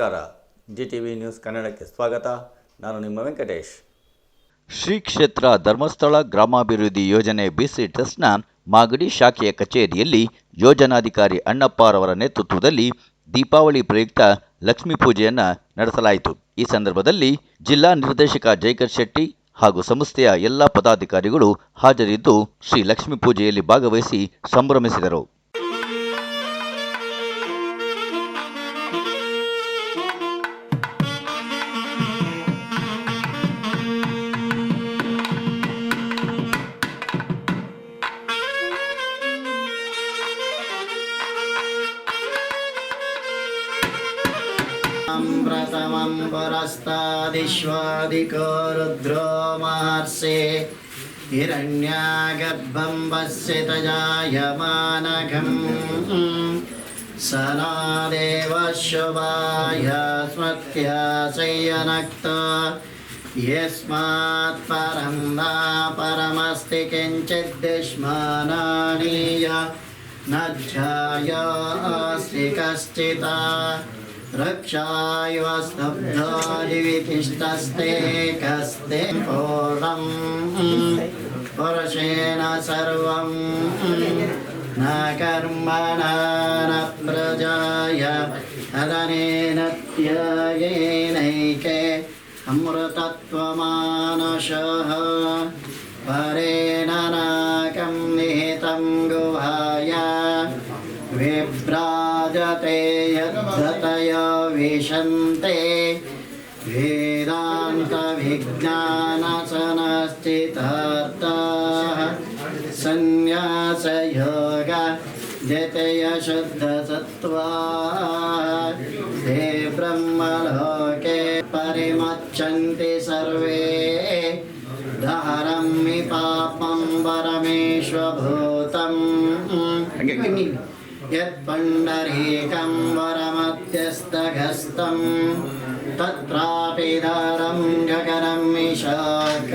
ನಮಸ್ಕಾರ. G T V news ಕನ್ನಡಕ್ಕೆ ಸ್ವಾಗತ. ನಾನು ನಿಮ್ಮ ವೆಂಕಟೇಶ್. ಶ್ರೀ ಕ್ಷೇತ್ರ ಧರ್ಮಸ್ಥಳ ಗ್ರಾಮಾಭಿವೃದ್ಧಿ ಯೋಜನೆ ಬಿಸಿ ಟ್ರಸ್ಟ್ನ ಮಾಗಡಿ ಶಾಖೆಯ ಕಚೇರಿಯಲ್ಲಿ ಯೋಜನಾಧಿಕಾರಿ ಅಣ್ಣಪ್ಪರವರ ನೇತೃತ್ವದಲ್ಲಿ ದೀಪಾವಳಿ ಪ್ರಯುಕ್ತ ಲಕ್ಷ್ಮೀ ಪೂಜೆಯನ್ನು ನಡೆಸಲಾಯಿತು. ಈ ಸಂದರ್ಭದಲ್ಲಿ ಜಿಲ್ಲಾ ನಿರ್ದೇಶಕ ಜೈಕರ್ ಶೆಟ್ಟಿ ಹಾಗೂ ಸಂಸ್ಥೆಯ ಎಲ್ಲ ಪದಾಧಿಕಾರಿಗಳು ಹಾಜರಿದ್ದು ಶ್ರೀ ಲಕ್ಷ್ಮೀ ಪೂಜೆಯಲ್ಲಿ ಭಾಗವಹಿಸಿ ಸಂಭ್ರಮಿಸಿದರು. प्रथमं पुरस्तादिश्वादिको रुद्रो महर्षे। हिरण्यागर्भं वस्य तजायमानघम् स नो देवशुभाय स्मत्याशयनक्त यस्मात् परं न परमस्ति किञ्चिद्दिश्मानानीय न ध्याय अस्ति कश्चिता। रक्षाय स्तब्धादिवितिष्ठस्ते कस्ते पूर्णं पुरुषेण सर्वं न कर्मणा न प्रजाय। तदनेन त्ययेनैके अमृतत्वमानशः परेण नाकं निहितं गुहाय। विभ्राजते यद्धतय विशन्ते। वेदान्तविज्ञानसनस्थितार्थाः संन्यासयोग जतयशुद्धसत्त्वाः ते ब्रह्मलोके परिमच्छन्ति सर्वे। दहरं पापं परमेश्वभूतम् यत्पण्डरीकं वरमध्यस्थगस्तं तत्रापि दारं गगनं विशाख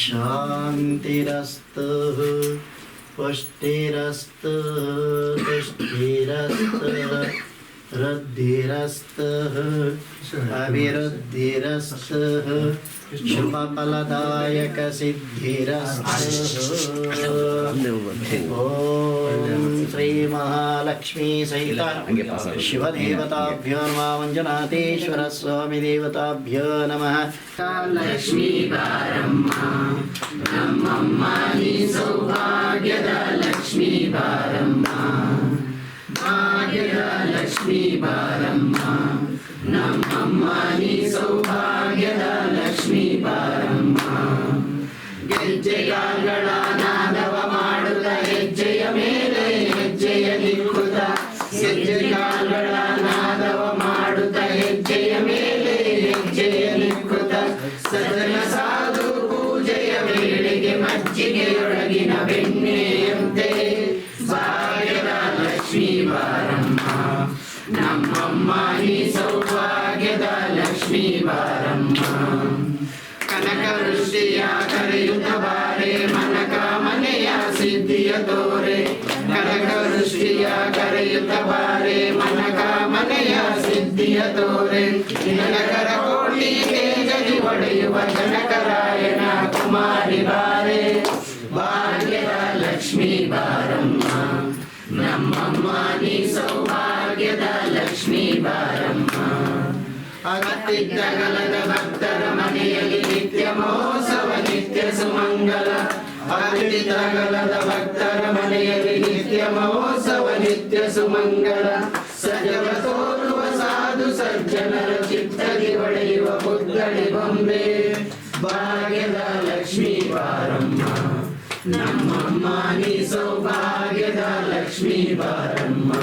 शान्तिरस्तु पुष्टिरस्तु तुष्टिरस्तु वृद्धिरस्तः अभिवृद्धिरस्तः शुभफलदायकसिद्धिरस्तः ॐ श्रीमहालक्ष्मी सहित शिवदेवताभ्यो नमः ಬಾರಮ್ಮ ನಮ್ಮಮ್ಮ ನೀ ಸೌಭಾಗ್ಯದ ಲಕ್ಷ್ಮಿ ಬಾರಮ್ಮ ಗೆಜ್ಜೆಗಾಗಳ ನಾದವ ಮಾಡುತ್ತ ಹೆಜ್ಜೆಯ ಮೇಲೆ ಹೆಜ್ಜೆಯ ನಿಕ್ಕುತ್ತ ಗೆಜ್ಜೆಗಾಗಳ ನಾದವ ಮಾಡುತ್ತ ಹೆಜ್ಜೆಯ ಮೇಲೆ ಹೆಜ್ಜೆಯ ನಿಕ್ಕುತ್ತ ಸದನ ಸಾಧು ಪೂಜೆಯ ವೇಳೆಗೆ ಮಜ್ಜಿಗೆಯೊಳಗಿನ ಬೆಣ್ಣೆಯಂತೆ ಜನಕರ ಕೋಟಿ ತೇಜಲಿ ಒಡೆಯುವ ಜನಕರಾಯಣ ಕುಮಾರಿ ಬಾರೆ ಭಾಗ್ಯದ ಲಕ್ಷ್ಮೀ ಬಾರಮ್ಮ. ನಮ್ಮಮ್ಮ, ನೀ ಸೌಭಾಗ್ಯದ ಲಕ್ಷ್ಮೀ ಬಾರಮ್ಮ. ಅಗತ್ಯಗಲದ ಭಕ್ತರ ಮನೆಯಲ್ಲಿ ನಿತ್ಯ ಮಹೋತ್ಸವ, ನಿತ್ಯ ಸುಮಂಗಲ. ಅಗತ್ಯಗಲದ ಭಕ್ತರ ಮನೆಯಲ್ಲಿ ನಿತ್ಯ ಮಹೋತ್ಸವ, ನಿತ್ಯ ಸುಮಂಗಲ. ಸಜವ ತೋರುವ ಸಾಧು ಸಜ್ಜನರ ಚಿತ್ತದಿ ಹೊಳೆಯುವ ಬುದ್ಧಳಿ ಬೊಂಬೆ. ಭಾಗ್ಯದ ಲಕ್ಷ್ಮೀ ಬಾರಮ್ಮ. ನಮ್ಮಮ್ಮ ನೀ ಸೌಭಾಗ್ಯದ ಲಕ್ಷ್ಮೀ ಬಾರಮ್ಮ.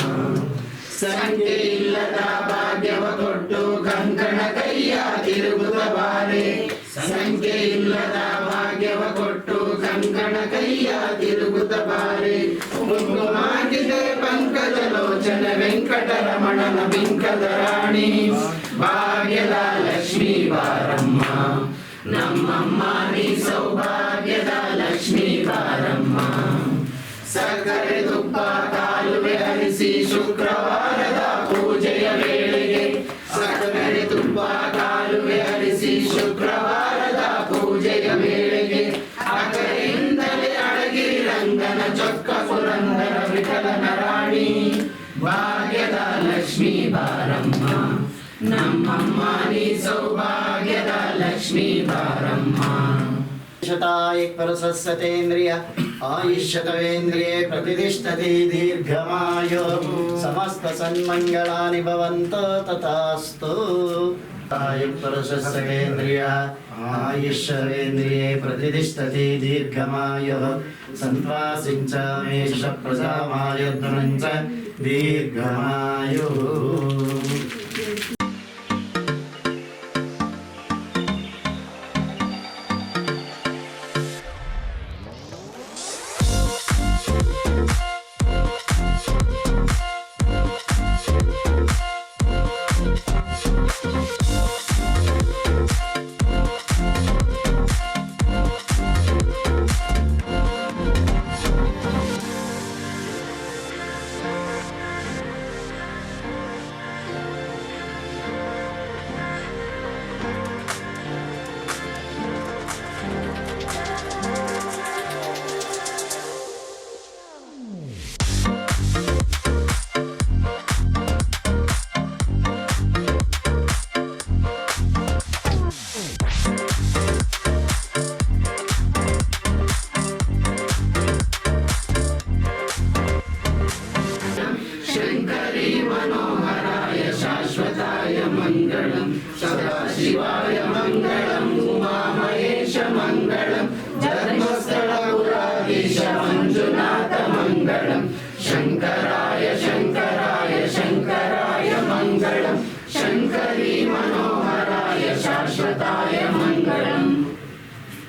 ಸಂಖ್ಯೆ ಇಲ್ಲದ ಭಾಗ್ಯವ ಕೊಟ್ಟು ಕಂಕಣ ಕೈಯ ತಿರುಗುತ್ತ ಬಾರೆ. ಸಂಖ್ಯೆ ಇಲ್ಲದ ಭಾಗ್ಯವ ಕೊಟ್ಟು ಕಂಕಣ ಕೈಯ ತಿರುಗುತ್ತ ಬಾರೆ ಕುಂಕುಮಾಗಿದೆ ಪಂಕಜ ಲೋಚನ ವೆಂಕಟರಮಣನ ಬಿಂಕದ ರಾಣಿ ಭಾಗ್ಯದ ಲಕ್ಷ್ಮೀ ಬಾರಮ್ಮ, ನಮ್ಮಮ್ಮ ನೀ ಸೌಭಾಗ್ಯದ ಲಕ್ಷ್ಮೀ ಬಾರಮ್ಮ ನಮ್ಮಮ್ಮ ನೀ ಸೌಭಾಗ್ಯದ ಲಕ್ಷ್ಮೀ ಬಾರಮ್ಮ ಶತಾಯ ಪರಸಸತೇಂದ್ರಿಯ ಆಯುಷ್ಯತವೇಂದ್ರಿಯೇ ಪ್ರತಿಷ್ಠತಿ ದೀರ್ಘಮಾಯೋ. ಸಮಸ್ತ ಸನ್ಮಂಗಳಾನಿ ಭವಂತ ತಥಾಸ್ತು. ತಾಯಿ ಪರಸಸತೇಂದ್ರಿಯ आयुष्यवेन्द्रिये प्रतिष्ठति दीर्घमायो सन्त्वासिञ्च मेष प्रजामायुर्धनञ्च दीर्घमायुः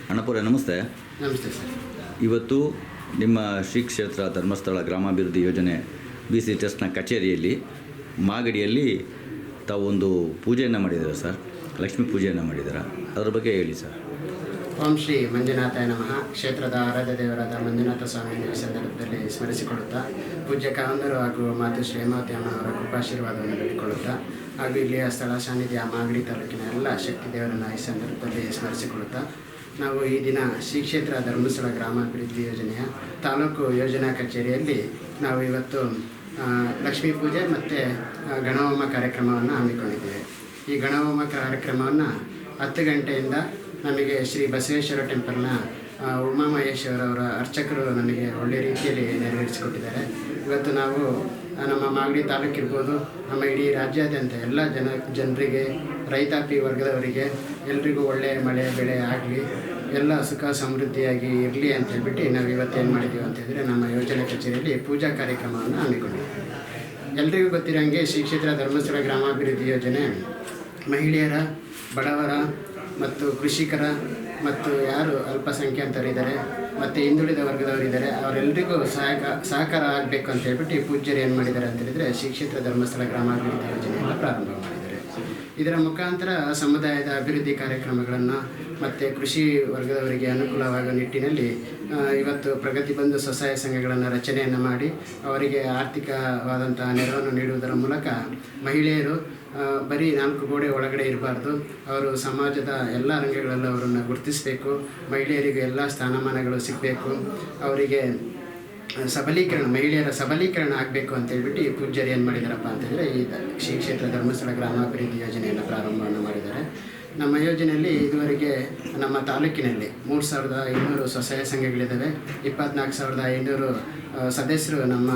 ಅಣ್ಣಪುರ ನಮಸ್ತೆ. ನಮಸ್ತೆ ಸರ್. ಇವತ್ತು ನಿಮ್ಮ ಶ್ರೀ ಕ್ಷೇತ್ರ ಧರ್ಮಸ್ಥಳ ಗ್ರಾಮಾಭಿವೃದ್ಧಿ ಯೋಜನೆ ಬಿ ಸಿ ಟ್ರಸ್ಟ್ನ ಕಚೇರಿಯಲ್ಲಿ ಮಾಗಡಿಯಲ್ಲಿ ತಾವು ಒಂದು ಪೂಜೆಯನ್ನು ಮಾಡಿದ್ದೀರಾ ಸರ್? ಲಕ್ಷ್ಮೀ ಪೂಜೆಯನ್ನು ಮಾಡಿದ್ದೀರಾ? ಅದರ ಬಗ್ಗೆ ಹೇಳಿ ಸರ್. ಓಂ ಶ್ರೀ ಮಂಜುನಾಥಾಯ ನಮಃ. ಕ್ಷೇತ್ರದ ಆರಾಧ್ಯ ದೇವರಾದ ಮಂಜುನಾಥ ಸ್ವಾಮಿಯ ಸಂದರ್ಭದಲ್ಲಿ ಸ್ಮರಿಸಿಕೊಳ್ಳುತ್ತಾ, ಪೂಜ್ಯ ಕಾವಂದರು ಹಾಗೂ ಮಾತೆ ಶ್ರೀಮಾವತಿ ಅಮ್ಮನವರ ಕೃಪಾಶೀರ್ವಾದವನ್ನು ಬೇಡಿಕೊಳ್ಳುತ್ತಾ ಹಾಗೂ ಇಲ್ಲಿಯ ಸ್ಥಳ ಸಾನ್ನಿಧ್ಯ ಮಾಗಡಿ ತಾಲೂಕಿನ ಎಲ್ಲ ಶಕ್ತಿ ದೇವರನ್ನು ಈ ಸಂದರ್ಭದಲ್ಲಿ ಸ್ಮರಿಸಿಕೊಳ್ಳುತ್ತಾ, ನಾವು ಈ ದಿನ ಶ್ರೀ ಕ್ಷೇತ್ರ ಧರ್ಮಸ್ಥಳ ಗ್ರಾಮಾಭಿವೃದ್ಧಿ ಯೋಜನೆಯ ತಾಲೂಕು ಯೋಜನಾ ಕಚೇರಿಯಲ್ಲಿ ನಾವು ಇವತ್ತು ಲಕ್ಷ್ಮೀ ಪೂಜೆ ಮತ್ತು ಗಣಹೋಮ ಕಾರ್ಯಕ್ರಮವನ್ನು ಹಮ್ಮಿಕೊಂಡಿದ್ದೇವೆ. ಈ ಗಣಹೋಮ ಕಾರ್ಯಕ್ರಮವನ್ನು ಹತ್ತು ಗಂಟೆಯಿಂದ ನಮಗೆ ಶ್ರೀ ಬಸವೇಶ್ವರ ಟೆಂಪಲ್ನ ಉಮಾ ಉಮಾಮಹೇಶ್ವರ ಅವರ ಅರ್ಚಕರು ನಮಗೆ ಒಳ್ಳೆ ರೀತಿಯಲ್ಲಿ ನೆರವೇರಿಸಿಕೊಟ್ಟಿದ್ದಾರೆ. ಇವತ್ತು ನಾವು ನಮ್ಮ ಮಾಗಡಿ ತಾಲೂಕಿರ್ಬೋದು, ನಮ್ಮ ಇಡೀ ರಾಜ್ಯಾದ್ಯಂತ ಎಲ್ಲ ಜನ, ಜನರಿಗೆ ರೈತಾಪಿ ವರ್ಗದವರಿಗೆ ಎಲ್ರಿಗೂ ಒಳ್ಳೆಯ ಮಳೆ, ಬೆಳೆ ಆಗಲಿ, ಎಲ್ಲ ಸುಖ ಸಮೃದ್ಧಿಯಾಗಿ ಇರಲಿ ಅಂತ ಹೇಳ್ಬಿಟ್ಟು ನಾವು ಇವತ್ತು ಏನು ಮಾಡಿದ್ದೀವಿ ಅಂತ ನಮ್ಮ ಯೋಜನೆ ಕಚೇರಿಯಲ್ಲಿ ಪೂಜಾ ಕಾರ್ಯಕ್ರಮವನ್ನು ಹಮ್ಮಿಕೊಂಡಿದ್ದೀವಿ ಎಲ್ರಿಗೂ ಗೊತ್ತಿರೋಂಗೆ ಶ್ರೀ ಕ್ಷೇತ್ರ ಧರ್ಮಸ್ಥಳ ಗ್ರಾಮಾಭಿವೃದ್ಧಿ ಯೋಜನೆ ಮಹಿಳೆಯರ, ಬಡವರ ಮತ್ತು ಕೃಷಿಕರ ಮತ್ತು ಯಾರು ಅಲ್ಪಸಂಖ್ಯಾತರಿದ್ದಾರೆ ಮತ್ತು ಹಿಂದುಳಿದ ವರ್ಗದವರಿದ್ದಾರೆ ಅವರೆಲ್ಲರಿಗೂ ಸಹಕ ಸಹಕಾರ ಆಗಬೇಕು ಅಂತ ಹೇಳ್ಬಿಟ್ಟು ಈ ಪೂಜ್ಯರು ಏನು ಮಾಡಿದ್ದಾರೆ ಅಂತ ಹೇಳಿದರೆ ಶ್ರೀ ಕ್ಷೇತ್ರ ಧರ್ಮಸ್ಥಳ ಗ್ರಾಮಾಭಿವೃದ್ಧಿ ಯೋಜನೆಯನ್ನು ಪ್ರಾರಂಭ ಮಾಡಿದ್ದಾರೆ. ಇದರ ಮುಖಾಂತರ ಸಮುದಾಯದ ಅಭಿವೃದ್ಧಿ ಕಾರ್ಯಕ್ರಮಗಳನ್ನು ಮತ್ತು ಕೃಷಿ ವರ್ಗದವರಿಗೆ ಅನುಕೂಲವಾಗುವ ನಿಟ್ಟಿನಲ್ಲಿ ಇವತ್ತು ಪ್ರಗತಿ ಬಂಧು ಸ್ವಸಹಾಯ ಸಂಘಗಳನ್ನು ರಚನೆಯನ್ನು ಮಾಡಿ, ಅವರಿಗೆ ಆರ್ಥಿಕವಾದಂತಹ ನೆರವನ್ನು ನೀಡುವುದರ ಮೂಲಕ ಮಹಿಳೆಯರು ಬರೀ ನಾಲ್ಕು ಗೋಡೆ ಒಳಗಡೆ ಇರಬಾರ್ದು. ಅವರು ಸಮಾಜದ ಎಲ್ಲ ರಂಗಗಳಲ್ಲೂ ಅವರನ್ನು ಗುರುತಿಸಬೇಕು. ಮಹಿಳೆಯರಿಗೆ ಎಲ್ಲ ಸ್ಥಾನಮಾನಗಳು ಸಿಗಬೇಕು. ಅವರಿಗೆ ಸಬಲೀಕರಣ, ಮಹಿಳೆಯರ ಸಬಲೀಕರಣ ಆಗಬೇಕು ಅಂತ ಹೇಳ್ಬಿಟ್ಟು ಈ ಪೂಜ್ಯರು ಏನು ಮಾಡಿದಾರಪ್ಪ ಅಂತಂದರೆ ಈ ಶ್ರೀ ಕ್ಷೇತ್ರ ಧರ್ಮಸ್ಥಳ ಗ್ರಾಮಾಭಿವೃದ್ಧಿ ಯೋಜನೆಯನ್ನು ಪ್ರಾರಂಭವನ್ನು ಮಾಡಿದ್ದಾರೆ. ನಮ್ಮ ಯೋಜನೆಯಲ್ಲಿ ಇದುವರೆಗೆ ನಮ್ಮ ತಾಲೂಕಿನಲ್ಲಿ ಮೂರು ಸಾವಿರದ ಐನೂರು ಸ್ವಸಹಾಯ ಸಂಘಗಳಿದ್ದಾವೆ ಇಪ್ಪತ್ನಾಲ್ಕು ಸಾವಿರದ ಐನೂರು ಸದಸ್ಯರು ನಮ್ಮ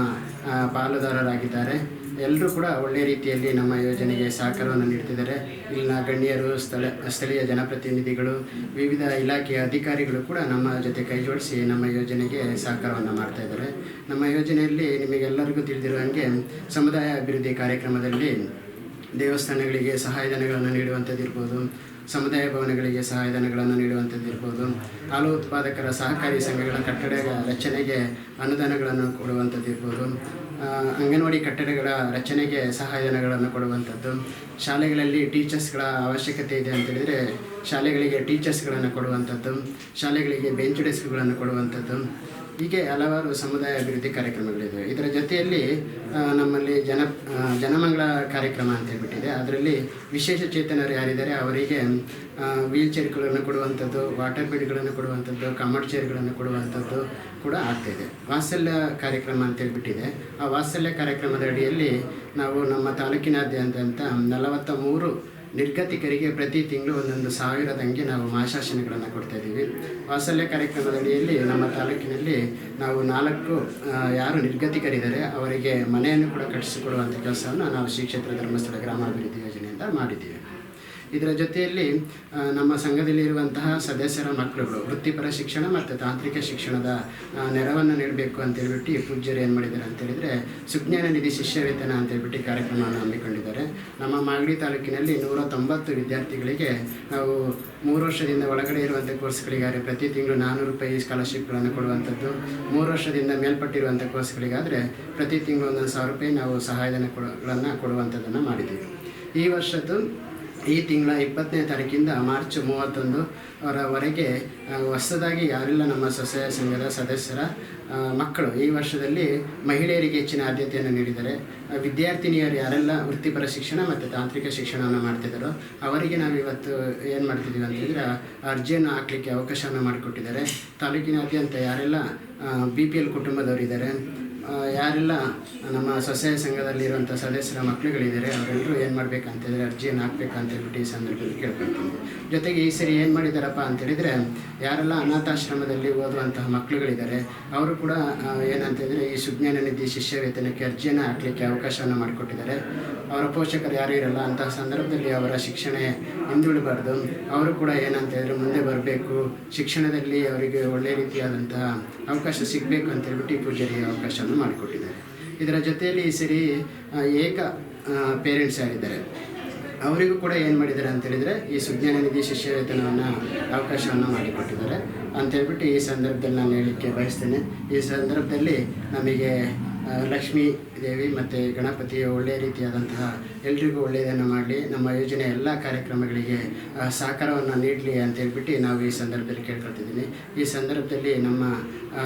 ಪಾಲುದಾರರಾಗಿದ್ದಾರೆ. ಎಲ್ಲರೂ ಕೂಡ ಒಳ್ಳೆಯ ರೀತಿಯಲ್ಲಿ ನಮ್ಮ ಯೋಜನೆಗೆ ಸಹಕಾರವನ್ನು ನೀಡ್ತಿದ್ದಾರೆ. ಇಲ್ಲಿನ ಗಣ್ಯರು, ಸ್ಥಳ, ಸ್ಥಳೀಯ ಜನಪ್ರತಿನಿಧಿಗಳು, ವಿವಿಧ ಇಲಾಖೆಯ ಅಧಿಕಾರಿಗಳು ಕೂಡ ನಮ್ಮ ಜೊತೆ ಕೈಜೋಡಿಸಿ ನಮ್ಮ ಯೋಜನೆಗೆ ಸಹಕಾರವನ್ನು ಮಾಡ್ತಾ ನಮ್ಮ ಯೋಜನೆಯಲ್ಲಿ ನಿಮಗೆಲ್ಲರಿಗೂ ತಿಳಿದಿರೋ ಹಾಗೆ ಸಮುದಾಯ ಅಭಿವೃದ್ಧಿ ಕಾರ್ಯಕ್ರಮದಲ್ಲಿ ದೇವಸ್ಥಾನಗಳಿಗೆ ಸಹಾಯಧನಗಳನ್ನು ನೀಡುವಂಥದ್ದು ಇರ್ಬೋದು, ಸಮುದಾಯ ಭವನಗಳಿಗೆ ಸಹಾಯಧನಗಳನ್ನು ನೀಡುವಂಥದ್ದು ಇರ್ಬೋದು, ಹಾಲು ಉತ್ಪಾದಕರ ಸಹಕಾರಿ ಸಂಘಗಳ ಕಟ್ಟಡ ರಚನೆಗೆ ಅನುದಾನಗಳನ್ನು ಕೊಡುವಂಥದ್ದು ಇರ್ಬೋದು ಅಂಗನವಾಡಿ ಕಟ್ಟಡಗಳ ರಚನೆಗೆ ಸಹಾಯಧನಗಳನ್ನು ಕೊಡುವಂಥದ್ದು. ಶಾಲೆಗಳಲ್ಲಿ ಟೀಚರ್ಸ್ಗಳ ಅವಶ್ಯಕತೆ ಇದೆ ಅಂತ ಹೇಳಿದರೆ ಶಾಲೆಗಳಿಗೆ ಟೀಚರ್ಸ್ಗಳನ್ನು ಕೊಡುವಂಥದ್ದು, ಶಾಲೆಗಳಿಗೆ ಬೆಂಚ್ ಡೆಸ್ಕ್ಗಳನ್ನು ಕೊಡುವಂಥದ್ದು. ಹೀಗೆ ಹಲವಾರು ಸಮುದಾಯ ಅಭಿವೃದ್ಧಿ ಕಾರ್ಯಕ್ರಮಗಳಿವೆ. ಇದರ ಜೊತೆಯಲ್ಲಿ ನಮ್ಮಲ್ಲಿ ಜನ ಜನಮಂಗಳ ಕಾರ್ಯಕ್ರಮ ಅಂತ ಹೇಳ್ಬಿಟ್ಟಿದೆ. ಅದರಲ್ಲಿ ವಿಶೇಷ ಚೇತನರು ಯಾರಿದ್ದಾರೆ, ಅವರಿಗೆ ವೀಲ್ ಚೇರ್ಗಳನ್ನು ಕೊಡುವಂಥದ್ದು ವಾಟರ್ ಬೆಡ್ಗಳನ್ನು ಕೊಡುವಂಥದ್ದು ಕಮರ್ ಚೇರ್ಗಳನ್ನು ಕೊಡುವಂಥದ್ದು ಕೂಡ ಆಗ್ತಾಯಿದೆ ವಾತ್ಸಲ್ಯ ಕಾರ್ಯಕ್ರಮ ಅಂತ ಹೇಳ್ಬಿಟ್ಟಿದೆ. ಆ ವಾತ್ಸಲ್ಯ ಕಾರ್ಯಕ್ರಮದ ಅಡಿಯಲ್ಲಿ ನಾವು ನಮ್ಮ ತಾಲೂಕಿನಾದ್ಯಂತ ನಲವತ್ತ ಮೂರು ನಿರ್ಗತಿಕರಿಗೆ ಪ್ರತಿ ತಿಂಗಳು ಒಂದೊಂದು ಸಾವಿರದಂಗೆ ನಾವು ಮಾಶಾಸನಗಳನ್ನು ಕೊಡ್ತಾ ಇದ್ದೀವಿ. ವಾತ್ಸಲ್ಯ ಕಾರ್ಯಕ್ರಮದ ಅಡಿಯಲ್ಲಿ ನಮ್ಮ ತಾಲೂಕಿನಲ್ಲಿ ನಾವು ನಾಲ್ಕು ಯಾರು ನಿರ್ಗತಿಕರಿದ್ದಾರೆ ಅವರಿಗೆ ಮನೆಯನ್ನು ಕೂಡ ಕಟ್ಟಿಸಿಕೊಡುವಂಥ ಕೆಲಸವನ್ನು ನಾವು ಶ್ರೀ ಕ್ಷೇತ್ರ ಧರ್ಮಸ್ಥಳ ಗ್ರಾಮಾಭಿವೃದ್ಧಿ ಯೋಜನೆಯಿಂದ ಮಾಡಿದ್ದೀವಿ. ಇದರ ಜೊತೆಯಲ್ಲಿ ನಮ್ಮ ನಮ್ಮ ಸಂಘದಲ್ಲಿರುವಂತಹ ಸದಸ್ಯರ ಮಕ್ಕಳುಗಳು, ವೃತ್ತಿಪರ ಶಿಕ್ಷಣ ಮತ್ತು ತಾಂತ್ರಿಕ ಶಿಕ್ಷಣದ ನೆರವನ್ನು ನೀಡಬೇಕು ಅಂತ ಹೇಳ್ಬಿಟ್ಟು ಈ ಪೂಜ್ಯರು ಏನು ಮಾಡಿದ್ದಾರೆ ಅಂತ ಹೇಳಿದರೆ, ಸುಜ್ಞಾನ ನಿಧಿ ಶಿಷ್ಯವೇತನ ಅಂತ ಹೇಳ್ಬಿಟ್ಟು ಕಾರ್ಯಕ್ರಮವನ್ನು ಹಮ್ಮಿಕೊಂಡಿದ್ದಾರೆ. ನಮ್ಮ ಮಾಗಡಿ ತಾಲೂಕಿನಲ್ಲಿ ನೂರ ತೊಂಬತ್ತು ವಿದ್ಯಾರ್ಥಿಗಳಿಗೆ ನಾವು ಮೂರು ವರ್ಷದಿಂದ ಒಳಗಡೆ ಇರುವಂಥ ಕೋರ್ಸ್ಗಳಿಗಾದರೆ ಪ್ರತಿ ತಿಂಗಳು ನಾನ್ನೂರು ರೂಪಾಯಿ ಸ್ಕಾಲರ್ಶಿಪ್ಗಳನ್ನು ಕೊಡುವಂಥದ್ದು. ಮೂರು ವರ್ಷದಿಂದ ಮೇಲ್ಪಟ್ಟಿರುವಂಥ ಕೋರ್ಸ್ಗಳಿಗಾದರೆ ಪ್ರತಿ ತಿಂಗಳು ಒಂದೊಂದು ಸಾವಿರ ರೂಪಾಯಿ ನಾವು ಸಹಾಯಧನ ಕೊಡಗಳನ್ನು ಕೊಡುವಂಥದ್ದನ್ನು ಮಾಡಿದ್ದೀವಿ. ಈ ವರ್ಷದ್ದು ಈ ತಿಂಗಳ ಇಪ್ಪತ್ತನೇ ತಾರೀಕಿಂದ ಮಾರ್ಚ್ ಮೂವತ್ತೊಂದು ಅವರವರೆಗೆ ಹೊಸದಾಗಿ ಯಾರೆಲ್ಲ ನಮ್ಮ ಸ್ವಸಹಾಯ ಸಂಘದ ಸದಸ್ಯರ ಮಕ್ಕಳು ಈ ವರ್ಷದಲ್ಲಿ ಮಹಿಳೆಯರಿಗೆ ಹೆಚ್ಚಿನ ಆದ್ಯತೆಯನ್ನು ನೀಡಿದ್ದಾರೆ ವಿದ್ಯಾರ್ಥಿನಿಯರು ಯಾರೆಲ್ಲ ವೃತ್ತಿಪರ ಶಿಕ್ಷಣ ಮತ್ತು ತಾಂತ್ರಿಕ ಶಿಕ್ಷಣವನ್ನು ಮಾಡ್ತಿದ್ದಾರೋ ಅವರಿಗೆ ನಾವು ಇವತ್ತು ಏನು ಮಾಡ್ತಿದ್ದೀವಿ ಅಂತಂದರೆ ಅರ್ಜಿಯನ್ನು ಹಾಕಲಿಕ್ಕೆ ಅವಕಾಶವನ್ನು ಮಾಡಿಕೊಟ್ಟಿದ್ದಾರೆ. ತಾಲೂಕಿನಾದ್ಯಂತ ಯಾರೆಲ್ಲ ಬಿ ಪಿ ಎಲ್ ಕುಟುಂಬದವರಿದ್ದಾರೆ ಯಾರೆಲ್ಲ ನಮ್ಮ ಸ್ವಸಹಾಯ ಸಂಘದಲ್ಲಿರುವಂಥ ಸದಸ್ಯರ ಮಕ್ಕಳುಗಳಿದ್ದಾರೆ, ಅವರೆಲ್ಲರೂ ಏನು ಮಾಡಬೇಕಂತೇಳಿದ್ರೆ ಅರ್ಜಿಯನ್ನು ಹಾಕ್ಬೇಕಂತೇಳ್ಬಿಟ್ಟು ಈ ಸಂದರ್ಭದಲ್ಲಿ ಕೇಳ್ಕೊಳ್ತೀನಿ. ಜೊತೆಗೆ ಈ ಸರಿ ಏನು ಮಾಡಿದ್ದಾರಪ್ಪ ಅಂತ ಹೇಳಿದರೆ ಯಾರೆಲ್ಲ ಅನಾಥಾಶ್ರಮದಲ್ಲಿ ಓದುವಂತಹ ಮಕ್ಕಳುಗಳಿದ್ದಾರೆ, ಅವರು ಕೂಡ ಏನಂತಂದರೆ ಈ ಸುಜ್ಞಾನ ನಿಧಿ ಶಿಷ್ಯವೇತನಕ್ಕೆ ಅರ್ಜಿಯನ್ನು ಹಾಕಲಿಕ್ಕೆ ಅವಕಾಶವನ್ನು ಮಾಡಿಕೊಟ್ಟಿದ್ದಾರೆ. ಅವರ ಪೋಷಕರು ಯಾರೂ ಇರಲ್ಲ, ಅಂತಹ ಸಂದರ್ಭದಲ್ಲಿ ಅವರ ಶಿಕ್ಷಣ ಹಿಂದುಳಿಬಾರ್ದು. ಅವರು ಕೂಡ ಏನಂತ ಹೇಳಿದ್ರೆ ಮುಂದೆ ಬರಬೇಕು, ಶಿಕ್ಷಣದಲ್ಲಿ ಅವರಿಗೆ ಒಳ್ಳೆಯ ರೀತಿಯಾದಂತಹ ಅವಕಾಶ ಸಿಗಬೇಕು ಅಂತ ಹೇಳ್ಬಿಟ್ಟು ಈ ಪೂಜಾರಿಗೆ ಅವಕಾಶವನ್ನು ಮಾಡಿಕೊಟ್ಟಿದ್ದಾರೆ. ಇದರ ಜೊತೆಯಲ್ಲಿ ಸರಿ ಏಕ ಪೇರೆಂಟ್ಸ್ ಆಗಿದ್ದಾರೆ ಅವರಿಗೂ ಕೂಡ ಏನು ಮಾಡಿದ್ದಾರೆ ಅಂತ ಹೇಳಿದರೆ, ಈ ಸುಜ್ಞಾನ ನಿಧಿ ಶಿಷ್ಯವೇತನವನ್ನು ಅವಕಾಶವನ್ನು ಮಾಡಿಕೊಟ್ಟಿದ್ದಾರೆ. ಅಂತ ಹೇಳ್ಬಿಟ್ಟು ಈ ಸಂದರ್ಭದಲ್ಲಿ ನಾನು ಹೇಳಲಿಕ್ಕೆ ಬಯಸ್ತೇನೆ. ಈ ಸಂದರ್ಭದಲ್ಲಿ ನಮಗೆ ಲಕ್ಷ್ಮೀ ದೇವಿ ಮತ್ತು ಗಣಪತಿಯ ಒಳ್ಳೆಯ ರೀತಿಯಾದಂತಹ ಎಲ್ರಿಗೂ ಒಳ್ಳೆಯದನ್ನು ಮಾಡಲಿ. ನಮ್ಮ ಯೋಜನೆ ಎಲ್ಲ ಕಾರ್ಯಕ್ರಮಗಳಿಗೆ ಸಹಕಾರವನ್ನು ನೀಡಲಿ ಅಂತ ಹೇಳ್ಬಿಟ್ಟು ನಾವು ಈ ಸಂದರ್ಭದಲ್ಲಿ ಕೇಳ್ಕೊಳ್ತಿದ್ದೀನಿ. ಈ ಸಂದರ್ಭದಲ್ಲಿ ನಮ್ಮ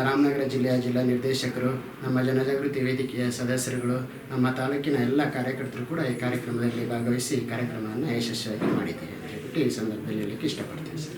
ರಾಮನಗರ ಜಿಲ್ಲೆಯ ಜಿಲ್ಲಾ ನಿರ್ದೇಶಕರು, ನಮ್ಮ ಜನಜಾಗೃತಿ ವೇದಿಕೆಯ ಸದಸ್ಯರುಗಳು, ನಮ್ಮ ತಾಲೂಕಿನ ಎಲ್ಲ ಕಾರ್ಯಕರ್ತರು ಕೂಡ ಈ ಕಾರ್ಯಕ್ರಮದಲ್ಲಿ ಭಾಗವಹಿಸಿ ಈ ಕಾರ್ಯಕ್ರಮವನ್ನು ಯಶಸ್ವಿಯಾಗಿ ಮಾಡಿದ್ದೀವಿ ಅಂತ ಹೇಳ್ಬಿಟ್ಟು ಈ ಸಂದರ್ಭದಲ್ಲಿ ಹೇಳಲಿಕ್ಕೆ ಇಷ್ಟಪಡ್ತೀನಿ ಸರ್.